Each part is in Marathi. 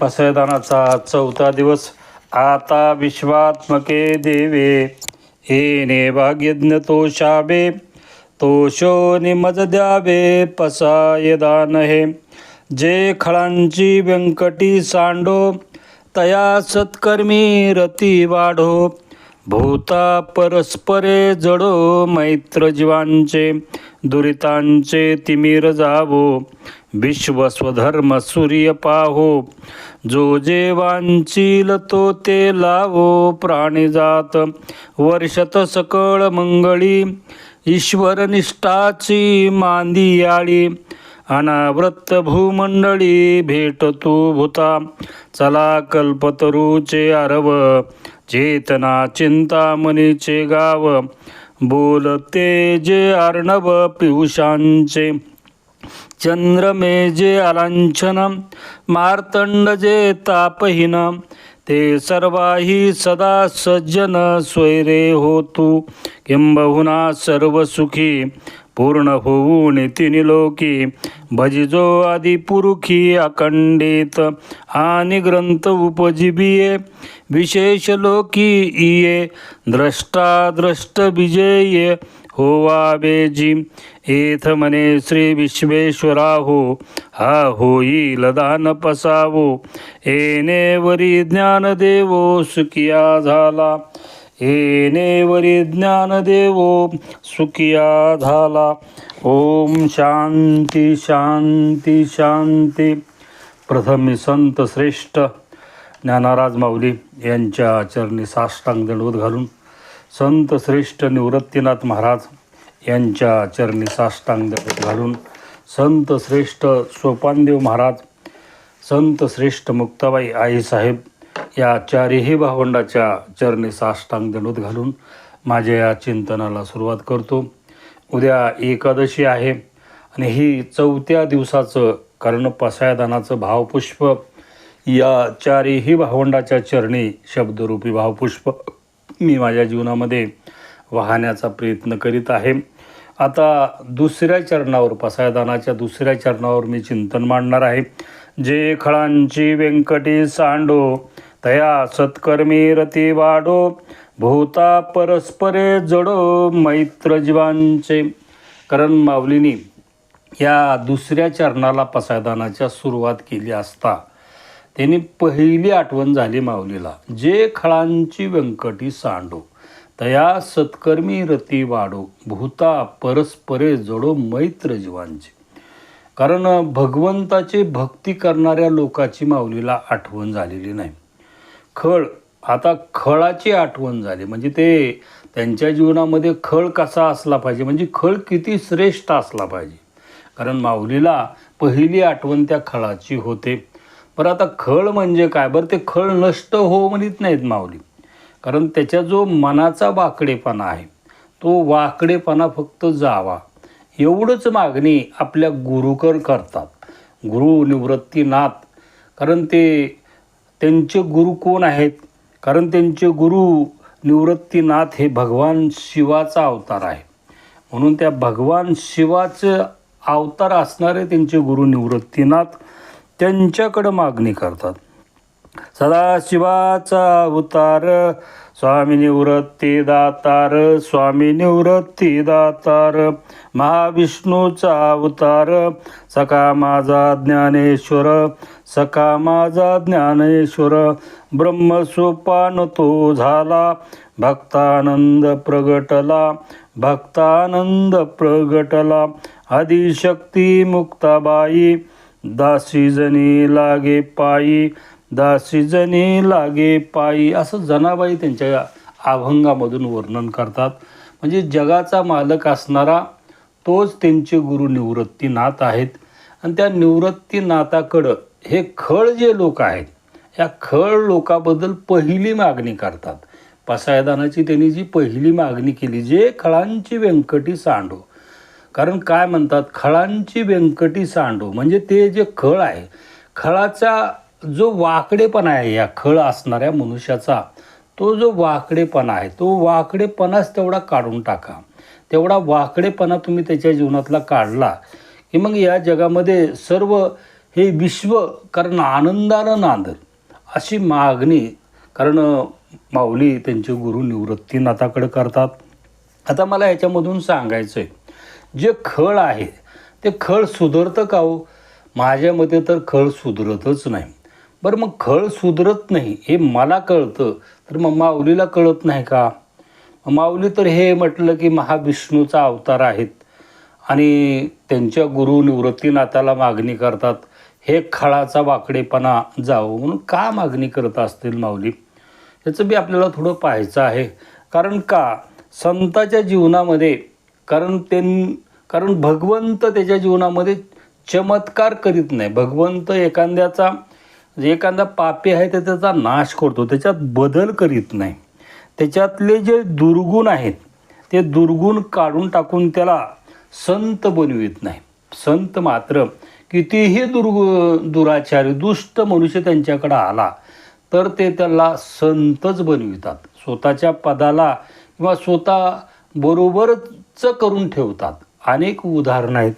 पसयदानाचा चौथा दिवस. आता विश्वात्मके देवे येणे भाग्यज्ञ तो शाबे तोषो निमज द्यावे पसायदान हे. जे खळांची व्यंकटी सांडो तया सत्कर्मी रती वाढो. भूता परस्परे जडो मैत्र जीवांचे दुरितांचे तिमिर जावो. विश्व स्वधर्म सूर्य पाहो. जो जे वांचील तो ते लावो प्राणीजात वर्षत सकळ मंगळी ईश्वर निष्ठाची मांदियाळी अनावृत्त भूमंडळी भेट तू भूता चला कल्पतरूचे आरव चेतना चिंतामणीचे गाव बोलते जे अर्णव पियुषांचे चंद्रमे जे अलांछन मार्तंड जे तापहीन ते सर्वाही सदा सज्जन स्वैरे होतु. किंबहुना सर्व सुखी पूर्ण होऊन तिनिलोकी भजिजो आदिपुरुखी अखंडित आणि ग्रंथ उपजीबिये विशेष लोकी इये द्रष्टा द्रष्ट विजये होवाबेजी। एथ मने श्री विश्वेश्वरा हो हा होईल दान पसावो। एनेवरी वरी ज्ञान देवो सुखिया झाला। येणे वरी ज्ञान देवो सुखिया झाला। ओम शांती शांती शांती। प्रथम संत श्रेष्ठ ज्ञानाराज माऊली यांच्या चरणी साष्टांग दंडवत घालून संत श्रेष्ठ निवृत्तीनाथ महाराज यांच्या चरणी साष्टांग घालून संत श्रेष्ठ सोपानदेव महाराज संत श्रेष्ठ मुक्ताबाई आईसाहेब या चारही भावंडाच्या चरणी साष्टांग दणूत घालून माझ्या या चिंतनाला सुरुवात करतो. उद्या एकादशी आहे आणि ही चौथ्या दिवसाचं कारण पसायदानाचं भावपुष्प या चारही भावंडाच्या चरणी शब्दरूपी भावपुष्प मी माझ्या जीवनामध्ये वाहण्याचा प्रयत्न करीत आहे. आता दुसऱ्या चरणावर पसायदानाच्या दुसऱ्या चरणावर मी चिंतन मांडणार आहे. जे खळांची व्यंकटी सांडो तया सत्कर्मी रती वाढो भूता परस्परे जडो मैत्रजीवांचे करण कारण माऊलीनी या दुसऱ्या चरणाला पसायदानाच्या सुरुवात केली असता त्यांनी पहिली आठवण झाली माऊलीला जे खळांची व्यंकटी सांडो. तया सत्कर्मी रती वाढो भूता परस्परे जडो मैत्र जीवांचे. कारण भगवंताची भक्ती करणाऱ्या लोकाची माऊलीला आठवण झालेली नाही. खळ आता खळाची आठवण झाली. म्हणजे ते त्यांच्या जीवनामध्ये खळ कसा असला पाहिजे म्हणजे खळ किती श्रेष्ठ असला पाहिजे. कारण माऊलीला पहिली आठवण त्या खळाची होते. बरं आता खळ म्हणजे काय? बरं ते खळ नष्ट हो म्हणत नाहीत माऊली. कारण त्याच्या जो मनाचा वाकडेपणा आहे तो वाकडेपणा फक्त जावा. एवढंच मागणी आपल्या गुरुकर करतात. गुरु निवृत्तीनाथ. कारण ते त्यांचे गुरु कोण आहेत? कारण त्यांचे गुरु निवृत्तीनाथ हे भगवान शिवाचा अवतार आहे. म्हणून त्या भगवान शिवाचं अवतार असणारे त्यांचे गुरु निवृत्तीनाथ त्यांच्याकडं मागणी करतात. सदाशिवाचा अवतार स्वामी निवृत्ती दातार स्वामी निवृत्ती दातार. महाविष्णूचा अवतार सका माझा ज्ञानेश्वर सका माझा ज्ञानेश्वर. ब्रह्मसोपान तो झाला भक्तानंद प्रगटला भक्तानंद प्रगटला. आदिशक्ती मुक्ताबाई दासी जनी लागे पायी दासी जनी लागे पायी असं जनाबाई त्यांच्या अभंगामधून वर्णन करतात. म्हणजे जगाचा मालक असणारा तोच त्यांचे गुरु निवृत्तीनाथ आहेत. आणि त्या निवृत्तीनाथाकडं हे खळ जे लोक आहेत या खळ लोकाबद्दल पहिली मागणी करतात. पसायदानाची त्यांनी जी पहिली मागणी केली जे खळांची व्यंकटी सांडो कारण काय म्हणतात खळांची व्यंकटी सांडू म्हणजे ते जे खळ आहे खळाचा जो वाकडेपणा आहे या खळ असणाऱ्या मनुष्याचा तो जो वाकडेपणा आहे तो वाकडेपणाच तेवढा काढून टाका. तेवढा वाकडेपणा तुम्ही त्याच्या जीवनातला काढला की मग या जगामध्ये सर्व हे विश्व कारण आनंदानं नांदल अशी मागणी कारण माऊली त्यांचे गुरु निवृत्तीनाथाकडे करतात. आता मला याच्यामधून सांगायचं आहे जे खळ आहे ते खळ सुधरतं का हो? माझ्या मते तर खळ सुधरतच नाही. बरं मग खळ सुधरत नाही हे मला कळतं. तर मग माऊलीला कळत नाही का? माऊली तर हे म्हटलं की महाविष्णूचा अवतार आहेत. आणि त्यांच्या गुरु निवृत्तीनाथाला मागणी करतात हे खळाचा वाकडेपणा जावं. म्हणून का मागणी करत असतील माऊली? याचं बी आपल्याला थोडं पाहायचं आहे. कारण का? संताच्या जीवनामध्ये कारण ते कारण भगवंत त्याच्या जीवनामध्ये चमत्कार करीत नाही. भगवंत एखाद्याचा जे एखादा पापी आहे ते त्याचा नाश करतो. त्याच्यात बदल करीत नाही. त्याच्यातले जे दुर्गुण आहेत ते दुर्गुण काढून टाकून त्याला संत बनवित नाही. संत मात्र कितीही दुर्गु दुराचारी दुष्ट मनुष्य त्यांच्याकडं आला तर ते त्याला संतच बनवितात. स्वतःच्या पदाला किंवा स्वतः बरोबरच करून ठेवतात. अनेक उदाहरणं आहेत.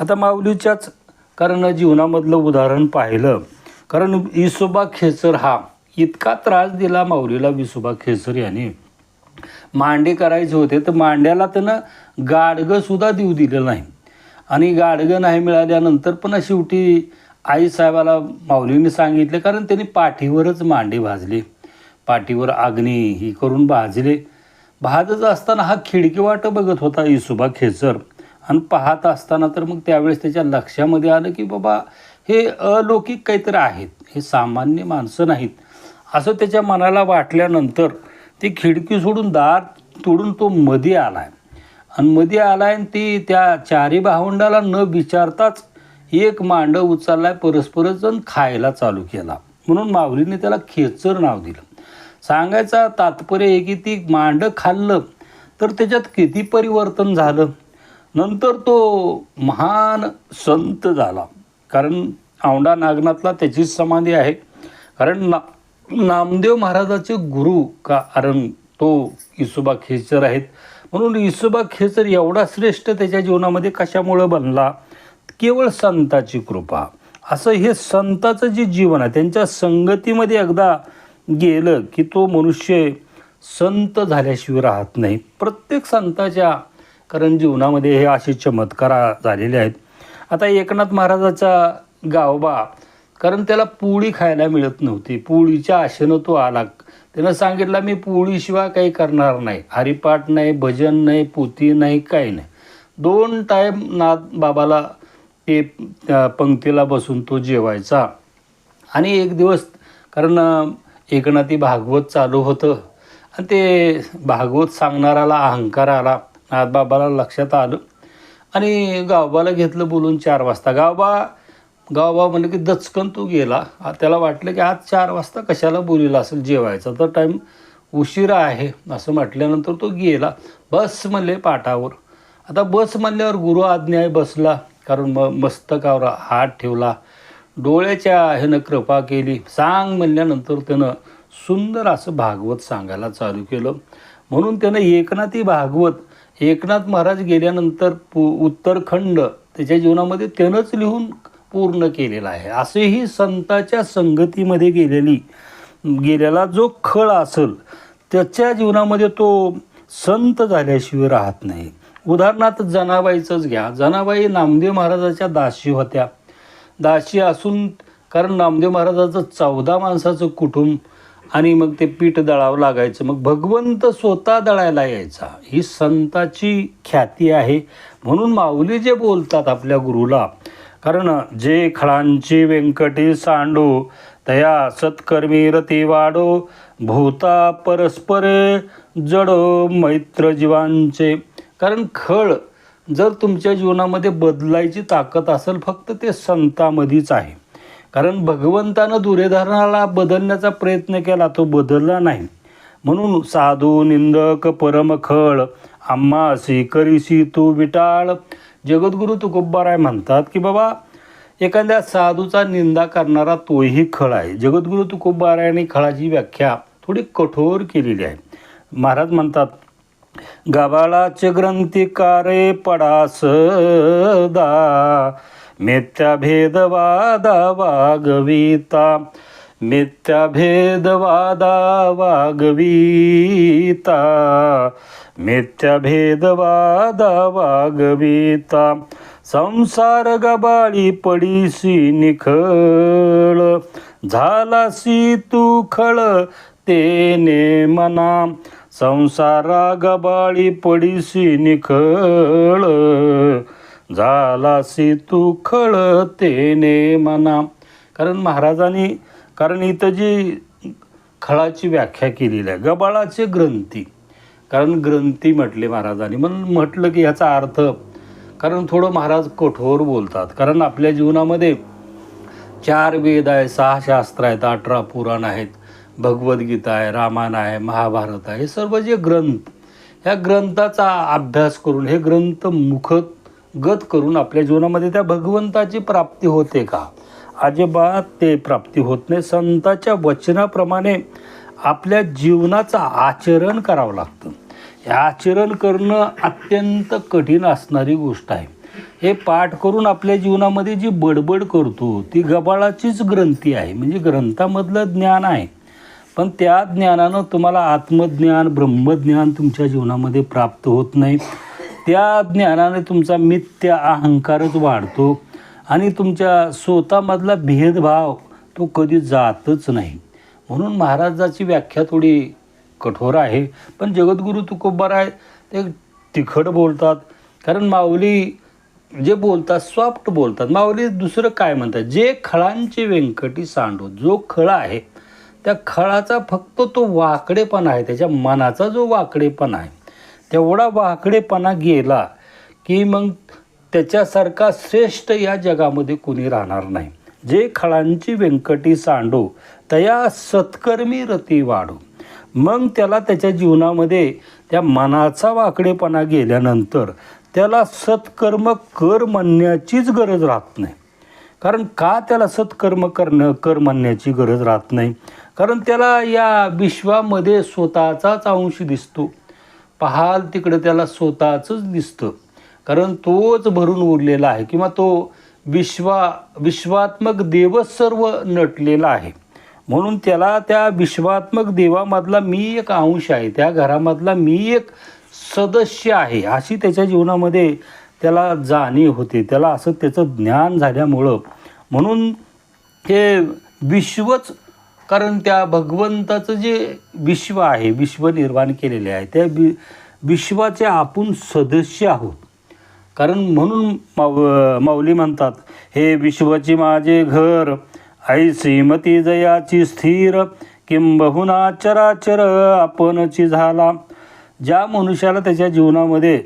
आता माऊलीच्याच कारण जीवनामधलं उदाहरण पाहिलं. कारण विसोबा खेचर हा इतका त्रास दिला माऊलीला विसोबा खेचर यांनी. मांडे करायचे होते तर मांड्याला त्यानं गाडगंसुद्धा देऊ दिलं नाही. आणि गाडगं नाही मिळाल्यानंतर पण शेवटी आईसाहेबाला माऊलीने सांगितले कारण त्यांनी पाठीवरच मांडे भाजले. पाठीवर अग्नी ही करून भाजले. पाहतच असताना हा खिडकी वाट बघत होता इसुबा खेचर. आणि पाहत असताना तर मग त्यावेळेस त्याच्या लक्षामध्ये आलं की बाबा हे अलौकिक काहीतरी आहेत. हे सामान्य माणसं नाहीत. असं त्याच्या मनाला वाटल्यानंतर ती खिडकी सोडून दार तोडून तो मध्ये आलाय. आणि मध्ये आलाय आणि ती त्या चारी भावंडाला न विचारताच एक मांड उचललाय परस्परच खायला चालू केला. म्हणून माऊलीने त्याला खेचर नाव दिलं. सांगायचा तात्पर्य आहे की ती मांडं खाल्लं तर त्याच्यात किती परिवर्तन झालं? नंतर तो महान संत झाला. कारण औंढा नागनाथला त्याचीच समाधी आहे. कारण ना नामदेव महाराजाचे गुरु का कारण तो इसुबा खेचर आहेत. म्हणून इसुबा खेचर एवढा श्रेष्ठ त्याच्या जीवनामध्ये कशामुळं बनला? केवळ संताची कृपा. असं हे संताचं जे जीवन आहे त्यांच्या संगतीमध्ये एकदा गेलं की तो मनुष्य संत झाल्याशिवाय राहत नाही. प्रत्येक संताच्या कारण जीवनामध्ये हे असे चमत्कार झालेले आहेत. आता एकनाथ महाराजाचा गावबा कारण त्याला पोळी खायला मिळत नव्हती. पोळीच्या आशेनं तो आला. त्यानं सांगितलं मी पोळीशिवाय काही करणार नाही. हरिपाठ नाही भजन नाही पोती नाही काही नाही. दोन टाईम नाथ बाबाला ते पंक्तीला बसून तो जेवायचा. आणि एक दिवस कारण एकनाथी भागवत चालू होतं. आणि ते भागवत सांगणाराला अहंकार आला नाथबाबाला लक्षात आलं. आणि गावबाला घेतलं बोलून चार वाजता. गावबा गावबा म्हणलं की दचकन तो गेला. त्याला वाटलं की आज चार वाजता कशाला बोलीला असेल? जेवायचा तर टाईम उशिरा आहे. असं म्हटल्यानंतर तो गेला. बस म्हणले पाठावर. आता बस म्हणल्यावर गुरु आज्ञा बसला. कारण म मस्तकावर हात ठेवला. डोळ्याच्या ह्यानं कृपा केली. सांग म्हणल्यानंतर त्यानं सुंदर असं भागवत सांगायला चालू केलं. म्हणून त्यानं एकनाथी भागवत एकनाथ महाराज गेल्यानंतर पु उत्तरखंड त्याच्या जीवनामध्ये त्यानंच लिहून पूर्ण केलेला आहे. असेही संताच्या संगतीमध्ये गेलेली गेलेला जो खळ असेल त्याच्या जीवनामध्ये तो संत झाल्याशिवाय राहत नाही. उदाहरणार्थ जनाबाईचंच घ्या. जनाबाई नामदेव महाराजाच्या दासी होत्या. दाशी असून कारण नामदेव महाराजाचं चौदा माणसाचं कुटुंब आणि मग ते पीठ दळावं लागायचं. मग भगवंत स्वतः दळायला यायचा. ही संताची ख्याती आहे. म्हणून माऊली जे बोलतात आपल्या गुरुला कारण जे खळांची व्यंकटी सांडू तया सत्कर्मी रती वाडो भूता परस्पर जडो मैत्र जीवांचे. कारण खळ जर तुमच्या जीवनामध्ये बदलायची ताकद असेल फक्त ते संतामध्येच आहे. कारण भगवंतानं दुरेधरणाला बदलण्याचा प्रयत्न केला तो बदलला नाही. म्हणून साधू निंदक परमखळ आम्हासी करीसी तू विटाळ. जगद्गुरु तुकोबाराय म्हणतात की बाबा एखाद्या साधूचा निंदा करणारा तोही खळ आहे. जगद्गुरु तुकोबारायाने खळाची व्याख्या थोडी कठोर केलेली आहे. महाराज म्हणतात गबाळाचे ग्रंथी कारे पडासदा मिथ्याभेदवादा वागविता. मिथ्याभेदवादा वागविता. मिथ्याभेदवादा वागविता. संसार गबाळी पडीसी निखळ. झालासी तू खळ तेने मना. संसारा गबाळी पडीसी निखळ झालासी तू खळ तेने मना. कारण महाराजांनी कारण इथं जी खळाची व्याख्या केलेली आहे गबाळाचे ग्रंथी. कारण ग्रंथी म्हटले महाराजांनी. म्हणून म्हटलं की ह्याचा अर्थ कारण थोडं महाराज कठोर बोलतात. कारण आपल्या जीवनामध्ये चार वेद आहे सहा शास्त्र आहेत अठरा पुराण आहेत. भगवद्गीता आहे रामायण आहे महाभारत आहे हे सर्व जे ग्रंथ ह्या ग्रंथाचा अभ्यास करून हे ग्रंथ मुखगत करून आपल्या जीवनामध्ये त्या भगवंताची प्राप्ती होते का? अजिबात ते प्राप्ती होत नाही. संताच्या वचनाप्रमाणे आपल्या जीवनाचं आचरण करावं लागतं. हे आचरण करणं अत्यंत कठीण असणारी गोष्ट आहे. हे पाठ करून आपल्या जीवनामध्ये जी बडबड करतो ती गबाळाचीच ग्रंथी आहे. म्हणजे ग्रंथामधलं ज्ञान आहे. पण त्या ज्ञानानं तुम्हाला आत्मज्ञान ब्रह्मज्ञान तुमच्या जीवनामध्ये प्राप्त होत नाही. त्या ज्ञानाने तुमचा मिथ्य अहंकारच वाढतो आणि तुमच्या स्वतःमधला भेदभाव तो कधी जातच नाही. म्हणून महाराजाची व्याख्या थोडी कठोर आहे पण जगद्गुरू आहे ते तिखट बोलतात. कारण माऊली जे बोलतात सॉफ्ट बोलतात. माऊली दुसरं काय म्हणतात? जे खळांचे व्यंकटी सांडो जो खळा आहे त्या खळाचा फक्त तो वाकडेपणा आहे त्याच्या मनाचा जो वाकडेपणा आहे तेवढा वाकडेपणा गेला की मग त्याच्यासारखा श्रेष्ठ या जगामध्ये कोणी राहणार नाही. जे खळांची व्यंकटी सांडू तया सत्कर्मी रती वाढू. मग त्याला त्याच्या जीवनामध्ये त्या मनाचा वाकडेपणा गेल्यानंतर त्याला सत्कर्म कर म्हणण्याचीच गरज राहत नाही. कारण का त्याला सत्कर्म करणं कर म्हणण्याची गरज राहत नाही? कारण त्याला या विश्वामध्ये स्वतःचाच अंश दिसतो. पाहाल तिकडं त्याला स्वतःचंच दिसतं. कारण तोच भरून उरलेला आहे किंवा तो विश्वा विश्वात्मक देवच सर्व नटलेला आहे. म्हणून त्याला त्या विश्वात्मक देवामधला मी एक अंश आहे त्या घरामधला मी एक सदस्य आहे अशी त्याच्या जीवनामध्ये त्याला जाणीव होते. त्याला असं त्याचं ज्ञान झाल्यामुळं. म्हणून हे विश्वच कारण त्या भगवंताचं जे विश्व आहे विश्व निर्माण केलेले आहे त्या वि विश्वाचे आपण सदस्य आहोत. कारण म्हणून माव माऊली म्हणतात हे विश्वाचे माझे घर आई श्रीमती जयाची स्थिर किंबहुना चराचर आपणची झाला. ज्या मनुष्याला त्याच्या जीवनामध्ये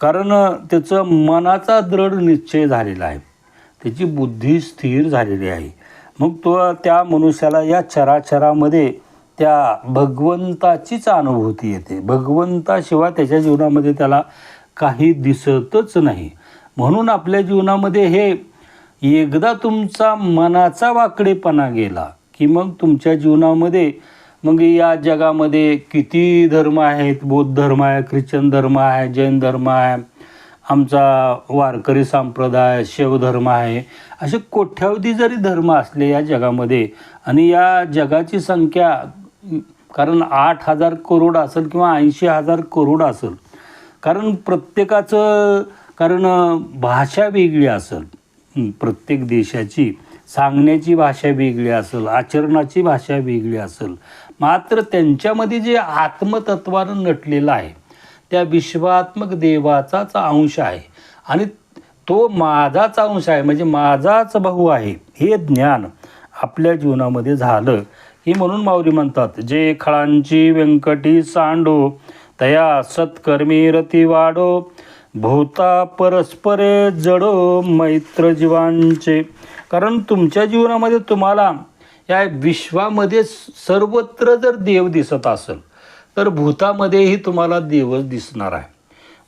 कारण त्याचं मनाचा दृढ निश्चय झालेला आहे त्याची बुद्धी स्थिर झालेली आहे मग तो त्या मनुष्याला या चराचरामध्ये त्या भगवंताचीच अनुभूती येते. भगवंताशिवाय त्याच्या जीवनामध्ये त्याला काही दिसतच नाही. म्हणून आपल्या जीवनामध्ये हे एकदा तुमचा मनाचा वाकडेपणा गेला की मग तुमच्या जीवनामध्ये मग या जगामध्ये किती धर्म आहेत? बौद्ध धर्म आहे ख्रिश्चन धर्म आहे जैन धर्म आहे आमचा वारकरी संप्रदाय शिवधर्म आहे असे कोट्यावधी जरी धर्म असले या जगामध्ये आणि या जगाची संख्या कारण आठ हजार करोड असेल किंवा ऐंशी हजार करोड असेल कारण प्रत्येकाचं कारण भाषा वेगळी असेल. प्रत्येक देशाची सांगण्याची भाषा वेगळी असेल आचरणाची भाषा वेगळी असेल. मात्र त्यांच्यामध्ये जे आत्मतत्वानं नटलेलं आहे त्या विश्वात्मक देवाचाच अंश आहे. आणि तो माझाच अंश आहे म्हणजे माझाच भाऊ आहे हे ज्ञान आपल्या जीवनामध्ये झालं. ही म्हणून माऊली म्हणतात जे खळांची व्यंकटी सांडो तया सत्कर्मी रती वाढो भोवता परस्परे जडो मैत्र जीवांचे. कारण तुमच्या जीवनामध्ये तुम्हाला या विश्वामध्ये सर्वत्र जर देव दिसत असेल तर भूतामध्येही तुम्हाला दिवस दिसणार आहे.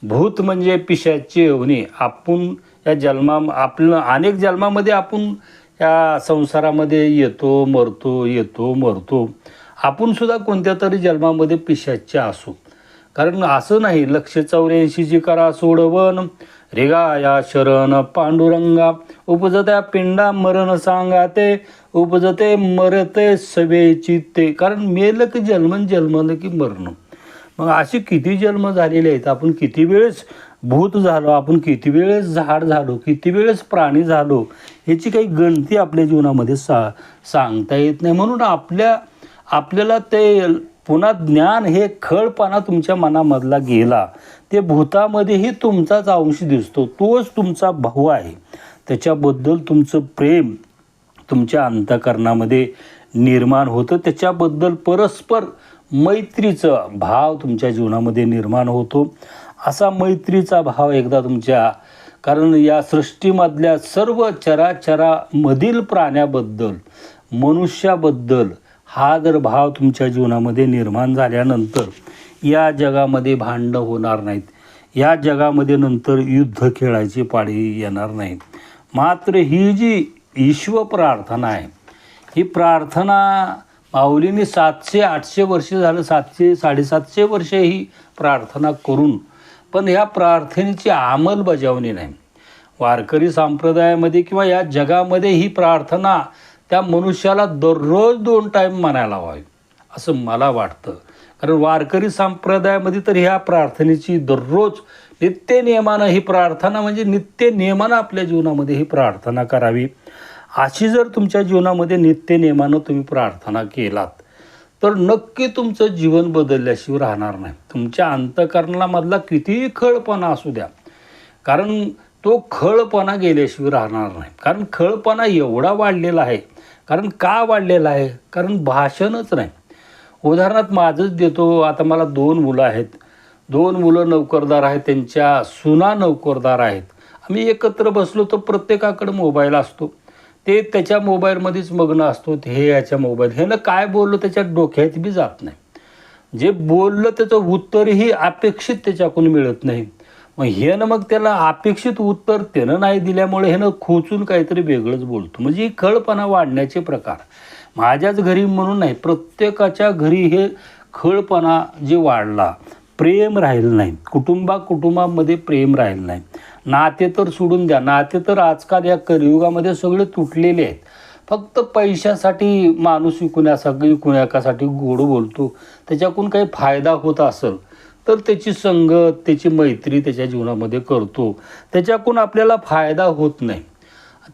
भूत म्हणजे पिशाची होणे आपण या जन्मा आपलं अनेक जन्मामध्ये आपण या संसारामध्ये येतो मरतो येतो मरतो. आपणसुद्धा कोणत्या तरी जन्मामध्ये पिशाचे असू. कारण असं नाही लक्ष चौऱ्याऐंशीची करा सोडवण रिगाया शरण पांडुरंगा उपजत्या पिंडा मरण सांगा ते उपजते मरते सवेची ते. कारण मेलं की जन्मन जन्मलं की मरण. मग असे किती जन्म झालेले आहेत? आपण किती वेळेस भूत झालो आपण किती वेळेस झाड झालो किती वेळेस प्राणी झालो ह्याची काही गणती आपल्या जीवनामध्ये सा सांगता येत नाही. म्हणून आपल्या आपल्याला ते पुन्हा ज्ञान हे खळपणा तुमच्या मनामधला गेला. ते भूतामध्येही तुमचाच अंश दिसतो. तोच तुमचा भाऊ आहे. त्याच्याबद्दल तुमचं प्रेम तुमच्या अंतकरणामध्ये निर्माण होतं. त्याच्याबद्दल परस्पर मैत्रीचं भाव तुमच्या जीवनामध्ये निर्माण होतो. असा मैत्रीचा भाव एकदा तुमच्या कारण या सृष्टीमधल्या सर्व चराचरामधील प्राण्याबद्दल मनुष्याबद्दल हा जर भाव तुमच्या जीवनामध्ये निर्माण झाल्यानंतर या जगामध्ये भांडणं होणार नाहीत. या जगामध्ये नंतर युद्ध खेळायची पाळी येणार नाही मात्र ही जी ईश्व प्रार्थना आहे ही प्रार्थना माऊलीने सातशे आठशे वर्ष झालं सातशे साडेसातशे वर्ष ही प्रार्थना करून पण ह्या प्रार्थनेची अंमलबजावणी नाही. वारकरी संप्रदायामध्ये किंवा या जगामध्ये ही प्रार्थना त्या मनुष्याला दररोज दोन टाईम म्हणायला हवी. असं मला वाटतं. कारण वारकरी संप्रदायामध्ये तर ह्या प्रार्थनेची दररोज नित्य नियमानं ही प्रार्थना म्हणजे नित्य नियमानं आपल्या जीवनामध्ये ही प्रार्थना करावी. अशी जर तुमच्या जीवनामध्ये नित्य नियमानं तुम्ही प्रार्थना केलात तर नक्की तुमचं जीवन बदलल्याशिवाय राहणार नाही. तुमच्या अंतकरणामधला कितीही खळपणा असू द्या. कारण तो खळपणा गेल्याशिवाय राहणार नाही. कारण खळपणा एवढा वाढलेला आहे कारण का वाढलेला आहे? कारण भाषणच नाही. उदाहरणार्थ माझंच देतो आता मला दोन मुलं आहेत. दोन मुलं नोकरदार आहेत त्यांच्या सुना नोकरदार आहेत. आम्ही एकत्र बसलो तर प्रत्येकाकडे मोबाईल असतो. ते त्याच्या मोबाईलमध्येच मग्न असतो हे याच्या मोबाईल. हे ना काय बोललो त्याच्या डोक्यात बी जात नाही. जे बोललं त्याचं उत्तरही अपेक्षित त्याच्याकडून मिळत नाही. मग हे ना मग त्याला अपेक्षित उत्तर त्यानं नाही दिल्यामुळे हे ना खोचून काहीतरी वेगळंच बोलतो. म्हणजे खळपणा वाढण्याचे प्रकार. माझ्याच घरी म्हणून नाही प्रत्येकाच्या घरी हे खळपणा जे वाढला प्रेम राहिलं नाही. कुटुंबा कुटुंबामध्ये प्रेम राहिलं नाही. नाते तर सोडून द्या. नाते तर आजकाल या कलियुगामध्ये सगळे तुटलेले आहेत. फक्त पैशासाठी माणूस विकण्यासाठी विकण्यासाठी गोड बोलतो. त्याच्याकडून काही फायदा होत असेल तर त्याची संगत त्याची मैत्री त्याच्या जीवनामध्ये करतो. त्याच्याकडून आपल्याला फायदा होत नाही.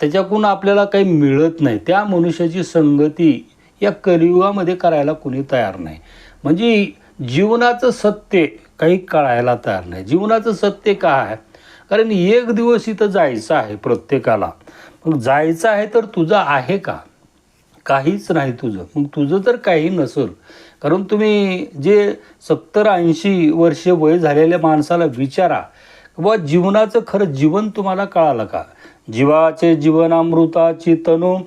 त्याच्याकडून आपल्याला काही मिळत नाही. त्या मनुष्याची संगती या कलियुगामध्ये करायला कोणी तयार नाही. म्हणजे जीवनाचं सत्य काही कळायला तयार नाही. जीवनाचं सत्य काय आहे? कारण एक दिवस इथं जायचं आहे प्रत्येकाला. मग जायचं आहे तर तुझं आहे का? काहीच नाही तुझं. मग तुझं तर काही नसेल. कारण तुम्ही जे सत्तर ऐंशी वर्ष वय झालेल्या माणसाला विचारा बाबा जीवनाचं खरं जीवन तुम्हाला कळालं का? जीवाचे जीवनामृताची तनू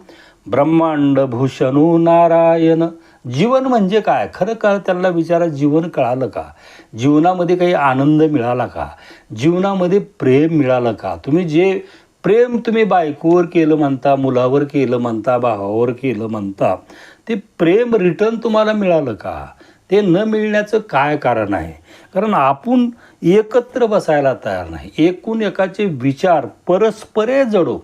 ब्रह्मांड भूषणू नारायण. जीवन म्हणजे काय? खरं का त्यांना विचारा जीवन कळालं का? जीवनामध्ये काही आनंद मिळाला का? जीवनामध्ये प्रेम मिळालं का? तुम्ही जे प्रेम तुम्ही बायकोवर केलं म्हणता मुलावर केलं म्हणता भावावर केलं म्हणता ते प्रेम रिटर्न तुम्हाला मिळालं का? ते न मिळण्याचं काय कारण आहे? कारण आपण एकत्र बसायला तयार नाही. एकूण एकाचे विचार परस्परे जडो.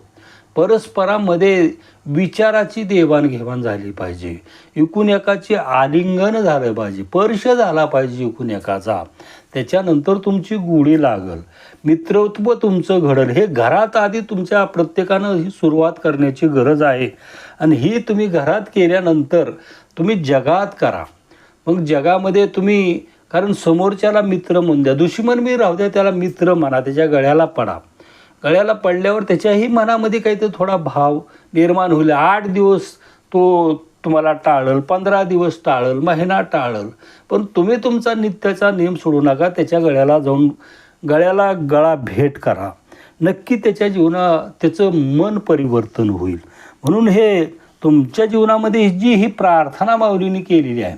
परस्परामध्ये विचाराची देवाणघेवाण झाली पाहिजे. एकूण एकाचे आलिंगन झालं पाहिजे. स्पर्श झाला पाहिजे एकूण एकाचा. त्याच्यानंतर तुमची गुढी लागल. मित्रत्व तुमचं घडल. हे घरात आधी तुमच्या प्रत्येकानं ही सुरुवात करण्याची गरज आहे. आणि ही तुम्ही घरात केल्यानंतर तुम्ही जगात करा. मग जगामध्ये तुम्ही कारण समोरच्याला मित्र म्हणून द्या. दुश्मन मी राहू द्या त्याला मित्र म्हणा. त्याच्या गळ्याला पडा. गळ्याला पडल्यावर त्याच्याही मनामध्ये काहीतरी थोडा भाव निर्माण होईल. आठ दिवस तो तुम्हाला टाळल पंधरा दिवस टाळल महिना टाळल पण तुम्ही तुमचा नित्याचा नियम सोडू नका त्याच्या गळ्याला जाऊन गळ्याला गळा भेट करा. नक्की त्याच्या जीवना त्याचं मन परिवर्तन होईल. म्हणून हे तुमच्या जीवनामध्ये जी ही प्रार्थना माऊलीने केलेली आहे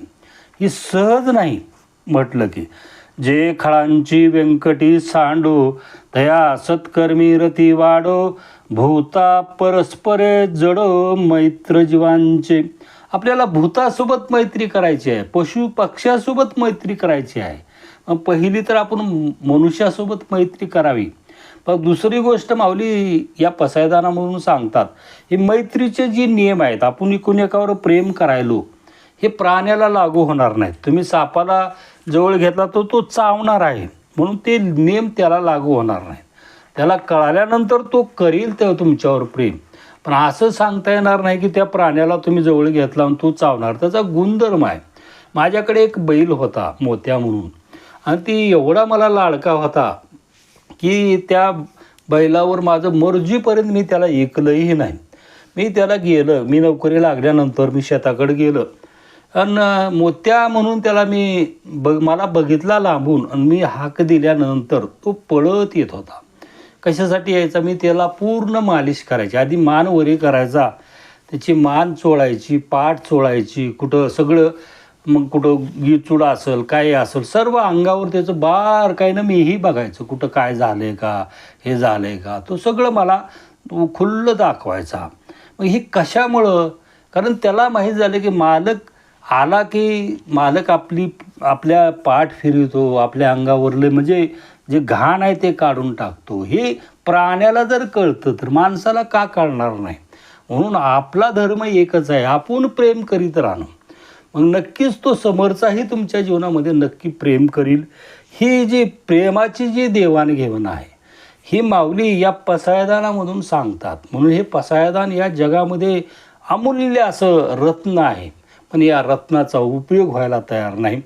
ही सहज नाही म्हटलं की जे खळांची व्यंकटी सांडो तया सत्कर्मी रती वाडो भूता परस्परे जडो मैत्र जीवांचे आपल्याला भूतासोबत मैत्री करायची आहे पशु पक्ष्यासोबत मैत्री करायची आहे. मग पहिली तर आपण मनुष्यासोबत मैत्री करावी. पण दुसरी गोष्ट माऊली या पसायदाना म्हणून सांगतात हे मैत्रीचे जे नियम आहेत आपण एकूण एकावर प्रेम करायलो हे प्राण्याला लागू होणार नाहीत. तुम्ही सापाला जवळ घेतला तर तो चावणार आहे म्हणून ते नियम त्याला लागू होणार नाहीत. त्याला कळाल्यानंतर तो करील तेव्हा तुमच्यावर प्रेम. पण असं सांगता येणार नाही की त्या प्राण्याला तुम्ही जवळ घेतला आणि तो चावणार. त्याचा गुणधर्म आहे. माझ्याकडे एक बैल होता मोत्या म्हणून. आणि ती एवढा मला लाडका होता की त्या बैलावर माझं मर्जीपर्यंत मी त्याला ऐकलंही नाही. मी त्याला गेलं. मी नोकरी लागल्यानंतर मी शेताकडे गेलं. आणि मोत्या म्हणून त्याला मी बघ मला बघितला लांबून. आणि मी हाक दिल्यानंतर तो पळत येत होता. कशासाठी यायचा? मी त्याला पूर्ण मालिश करायची. आधी मान वरी करायचा. त्याची मान चोळायची पाठ चोळायची कुठं सगळं मग कुठं गिचूड असेल काय असेल सर्व अंगावर त्याचं बार काही ना मीही बघायचं. कुठं काय झालं आहे का? हे झालं आहे का? तो सगळं मला खुल्लं दाखवायचा. मग हे कशामुळं? कारण त्याला माहीत झालं की मालक आला की मालक आपली आपल्या पाठ फिरवतो आपल्या अंगावरले म्हणजे जे घाण आहे ते काढून टाकतो. हे प्राण्याला जर कळतं तर माणसाला का कळणार नाही? म्हणून आपला धर्म एकच आहे. आपण प्रेम करीत राहणं. मग नक्कीच तो समोरचाही तुमच्या जीवनामध्ये नक्की प्रेम करील. ही जी प्रेमाची जी देवाणघेवाण आहे ही माऊली या पसायदानामधून सांगतात. म्हणून हे पसायदान या जगामध्ये अमूल्य असं रत्न आहे. पण या रत्नाचा उपयोग व्हायला तयार नाही.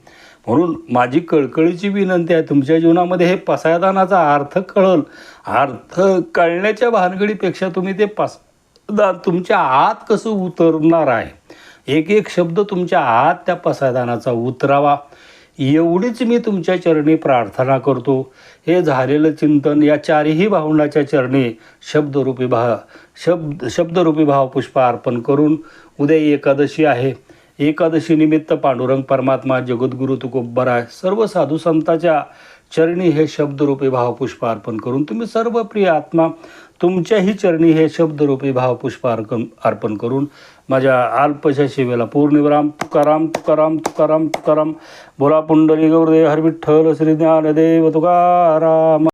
म्हणून माझी कळकळीची विनंती आहे तुमच्या जीवनामध्ये हे पसायदानाचा अर्थ कळल. अर्थ कळण्याच्या भानगडीपेक्षा तुम्ही ते पसायदान तुमच्या आत कसं उतरणार आहे? एक एक शब्द तुमच्या आत त्या पसायदानाचा उतरावा. एवढीच मी तुमच्या चरणी प्रार्थना करतो. हे झालेलं चिंतन या चारही भावंडाच्या चरणी शब्दरूपी भा शब्द शब्दरूपी भावपुष्प अर्पण करून उद्या एकादशी आहे. एकादशीनिमित्त पांडुरंग परमात्मा जगद्गुरु तुकोबराय सर्व साधू संताच्या चरणी हे शब्दरूपी भावपुष्प अर्पण करून तुम्ही सर्व प्रिय आत्मा तुमच्याही चरणी हे शब्दरूपी भावपुष्प अर्पण अर्पण करून माझ्या अल्पशा शिवेला पूर्णविराम तुकाराम तुकाराम तुकाराम तुकाराम. बोला पुंडली गौरदेव हर विठ्ठल श्री ज्ञानदेव तुकाराम.